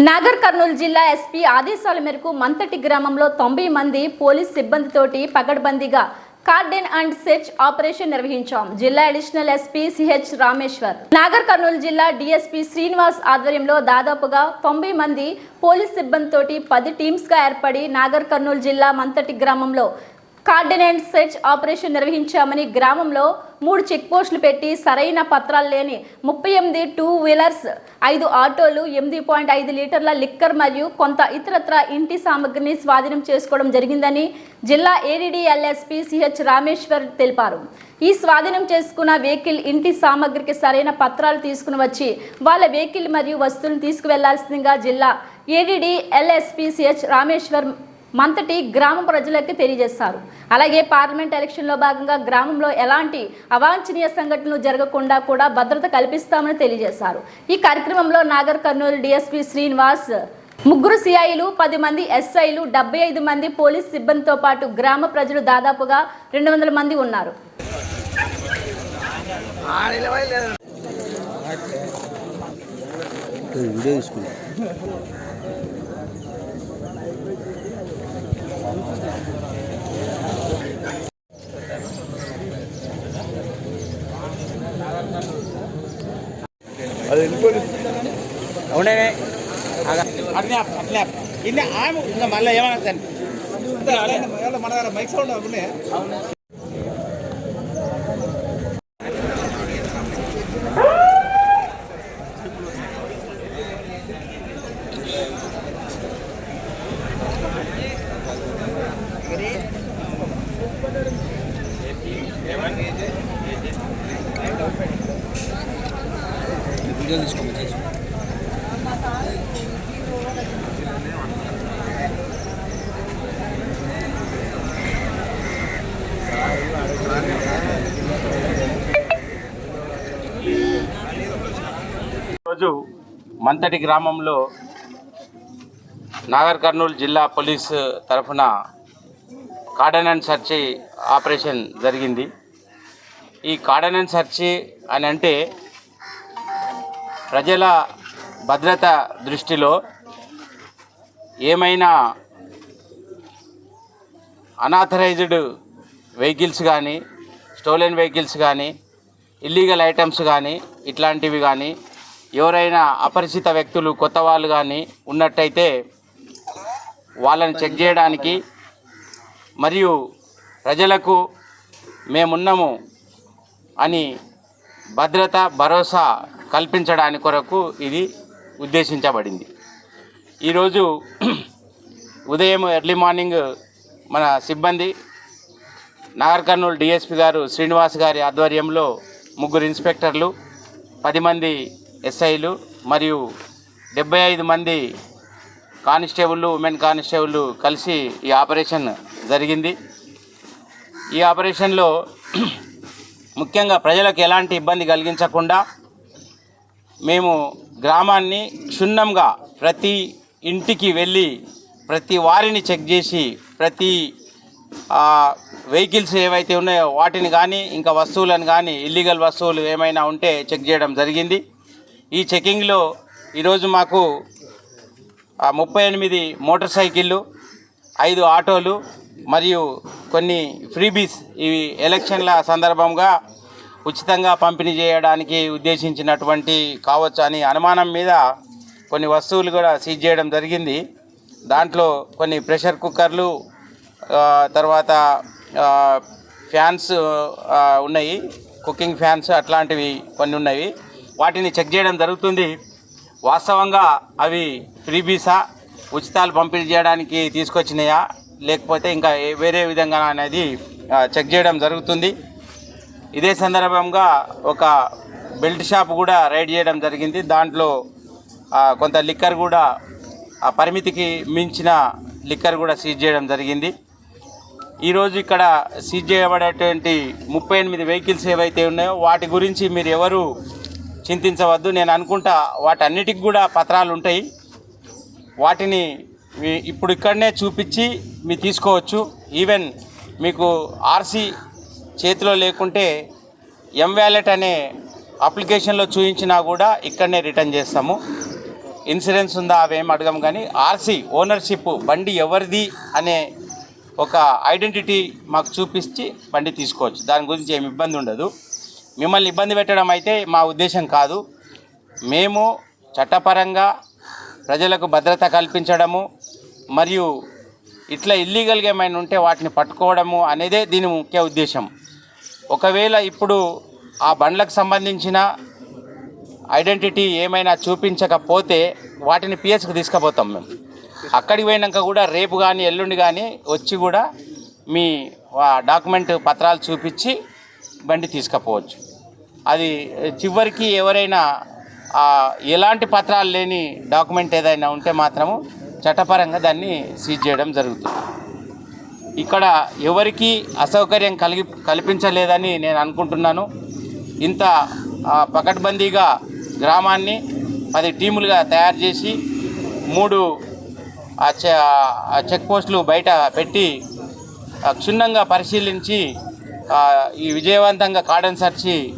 నాగర్ కర్నూలు జిల్లా ఎస్పీ ఆదేశాల మేరకు మంతటి గ్రామంలో తొంభై మంది పోలీస్ సిబ్బందితోటి పగడ్బందీగా కార్డెన్ అండ్ సెర్చ్ ఆపరేషన్ నిర్వహించాం. జిల్లా additional SP CH Rameshwar. Nagarkurnool జిల్లా డిఎస్పీ శ్రీనివాస్ ఆధ్వర్యంలో దాదాపుగా తొంభై మంది పోలీస్ సిబ్బందితోటి పది టీమ్స్గా ఏర్పడి నాగర్ కర్నూలు జిల్లా మంతటి గ్రామంలో కార్డినెంట్ సెర్చ్ ఆపరేషన్ నిర్వహించామని గ్రామంలో మూడు చెక్ పోస్టులు పెట్టి సరైన పత్రాలు లేని ముప్పై ఎనిమిది టూ వీలర్స్ ఐదు ఆటోలు ఎనిమిది పాయింట్ ఐదు లీటర్ల లిక్కర్ మరియు కొంత ఇతరత్ర ఇంటి సామగ్రిని స్వాధీనం చేసుకోవడం జరిగిందని జిల్లా ఏడీడీఎల్ఎస్పీ సిహెచ్ రామేశ్వర్ తెలిపారు. ఈ స్వాధీనం చేసుకున్న వెహికల్ ఇంటి సామగ్రికి సరైన పత్రాలు తీసుకుని వచ్చి వాళ్ళ వెహికల్ మరియు వస్తువులను తీసుకువెళ్ళాల్సిందిగా జిల్లా ఏడీడీ ఎల్ఎస్పీ సిహెచ్ రామేశ్వర్ మంతటి గ్రామ ప్రజలకు తెలియజేశారు అలాగే పార్లమెంట్ ఎలక్షన్లో భాగంగా గ్రామంలో ఎలాంటి అవాంఛనీయ సంఘటనలు జరగకుండా కూడా భద్రత కల్పిస్తామని తెలియజేశారు. ఈ కార్యక్రమంలో నాగర్ కర్నూలు డిఎస్పీ శ్రీనివాస్ ముగ్గురు సిఐలు పది మంది ఎస్ఐలు డెబ్బై ఐదు మంది పోలీస్ సిబ్బందితో పాటు గ్రామ ప్రజలు దాదాపుగా రెండు వందల మంది ఉన్నారు. వీడియో అది వెళ్ళిపోయి అవునే అట్లే అట్లే ఇన్ని ఆమె ఇంకా మళ్ళీ ఏమన్నా సార్ మన దగ్గర మైక్ సౌండ్ అవునే వీడియో తీసుకోమని చేసి రోజు మంతటి గ్రామంలో నాగర్ కర్నూలు జిల్లా పోలీస్ తరఫున కార్డన్ అండ్ సర్చి ఆపరేషన్ జరిగింది. ఈ కార్డన్ అండ్ సర్చి అని అంటే ప్రజల భద్రత దృష్టిలో ఏమైనా అనాథరైజ్డ్ వెహికల్స్ కానీ స్టోలెన్ వెహికల్స్ కానీ ఇల్లీగల్ ఐటమ్స్ కానీ ఇట్లాంటివి కానీ ఎవరైనా అపరిచిత వ్యక్తులు కొత్త వాళ్ళు కానీ ఉన్నట్టయితే వాళ్ళని చెక్ చేయడానికి మరియు ప్రజలకు మేమున్నాము అని భద్రత భరోసా కల్పించడానికి కొరకు ఇది ఉద్దేశించబడింది. ఈరోజు ఉదయం ఎర్లీ మార్నింగ్ మన సిబ్బంది నాగర్ కర్నూలు డిఎస్పి గారు శ్రీనివాస్ గారి ఆధ్వర్యంలో ముగ్గురు ఇన్స్పెక్టర్లు పది మంది ఎస్ఐలు మరియు డెబ్బై ఐదు మంది కానిస్టేబుళ్ళు ఉమెన్ కానిస్టేబుళ్ళు కలిసి ఈ ఆపరేషన్ జరిగింది. ఈ ఆపరేషన్లో ముఖ్యంగా ప్రజలకు ఎలాంటి ఇబ్బంది కలిగించకుండా మేము గ్రామాన్ని క్షుణ్ణంగా ప్రతి ఇంటికి వెళ్ళి ప్రతి వారిని చెక్ చేసి ప్రతి వెహికల్స్ ఏవైతే ఉన్నాయో వాటిని కానీ ఇంకా వస్తువులను కానీ ఇల్లీగల్ వస్తువులు ఏమైనా ఉంటే చెక్ చేయడం జరిగింది. ఈ చెకింగ్లో ఈరోజు మాకు ముప్పై ఎనిమిది మోటార్ సైకిళ్ళు ఐదు ఆటోలు మరియు కొన్ని ఫ్రీబీస్ ఇవి ఎలక్షన్ల సందర్భంగా ఉచితంగా పంపిణీ చేయడానికి ఉద్దేశించినటువంటి కావచ్చు అని అనుమానం మీద కొన్ని వస్తువులు కూడా సీజ్ చేయడం జరిగింది. దాంట్లో కొన్ని ప్రెషర్ కుక్కర్లు తర్వాత ఫ్యాన్స్ ఉన్నాయి. కుకింగ్ ఫ్యాన్స్ అట్లాంటివి కొన్ని ఉన్నాయి. వాటిని చెక్ చేయడం జరుగుతుంది. వాస్తవంగా అవి ఫ్రీబీసా ఉచితాలు పంపిణీ చేయడానికి తీసుకొచ్చినాయా లేకపోతే ఇంకా వేరే విధంగా అనేది చెక్ చేయడం జరుగుతుంది. ఇదే సందర్భంగా ఒక బెల్ట్ షాప్ కూడా రైడ్ చేయడం జరిగింది. దాంట్లో కొంత లిక్కర్ కూడా ఆ పరిమితికి మించిన లిక్కర్ కూడా సీజ్ చేయడం జరిగింది. ఈరోజు ఇక్కడ సీజ్ చేయబడేటువంటి ముప్పై ఎనిమిది వెహికల్స్ ఏవైతే ఉన్నాయో వాటి గురించి మీరు ఎవరు చింతించవద్దు. నేను అనుకుంటా వాటన్నిటికి కూడా పత్రాలు ఉంటాయి. వాటిని మీ- ఇప్పుడు ఇక్కడనే చూపించి మీరు తీసుకోవచ్చు. ఈవెన్ మీకు ఆర్సీ చేతిలో లేకుంటే ఎం వ్యాలెట్ అనే అప్లికేషన్లో చూపించినా కూడా ఇక్కడనే రిటర్న్ చేస్తాము. ఇన్సూరెన్స్ ఉందా అవేం అడగం కానీ ఆర్సీ ఓనర్షిప్ బండి ఎవరిది అనే ఒక ఐడెంటిటీ మాకు చూపించి బండి తీసుకోవచ్చు. దాని గురించి ఏమి ఇబ్బంది ఉండదు. మిమ్మల్ని ఇబ్బంది పెట్టడం అయితే మా ఉద్దేశం కాదు. మేము చట్టపరంగా ప్రజలకు భద్రత కల్పించడము మరియు ఇట్లా ఇల్లీగల్గా ఏమైనా ఉంటే వాటిని పట్టుకోవడము అనేదే దీని ముఖ్య ఉద్దేశం. ఒకవేళ ఇప్పుడు ఆ బండ్లకు సంబంధించిన ఐడెంటిటీ ఏమైనా చూపించకపోతే వాటిని పిఎస్కి తీసుకుపోతాం మేము. అక్కడికి పోయినాక కూడా రేపు కానీ ఎల్లుండి కానీ వచ్చి కూడా మీ డాక్యుమెంట్ పత్రాలు చూపించి బండి తీసుకుపోవచ్చు. అది చివరికి ఎవరైనా ఎలాంటి పత్రాలు లేని డాక్యుమెంట్ ఏదైనా ఉంటే మాత్రము చట్టపరంగా దాన్ని సీజ్ చేయడం జరుగుతుంది. ఇక్కడ ఎవరికి అసౌకర్యం కలిగి కల్పించలేదని నేను అనుకుంటున్నాను. ఇంత పకడ్బందీగా గ్రామాన్ని పది టీములుగా తయారు చేసి మూడు ఆ చె- చెక్ పోస్టులు బయట పెట్టి క్షుణ్ణంగా పరిశీలించి ఈ విజయవంతంగా కార్డన్ సర్చి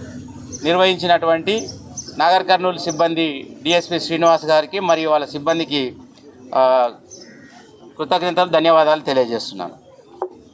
నిర్వహించినటువంటి నాగర్ కర్నూలు సిబ్బంది డిఎస్పి శ్రీనివాస్ గారికి మరియు వాళ్ళ సిబ్బందికి కృతజ్ఞతలు ధన్యవాదాలు తెలియజేస్తున్నాను.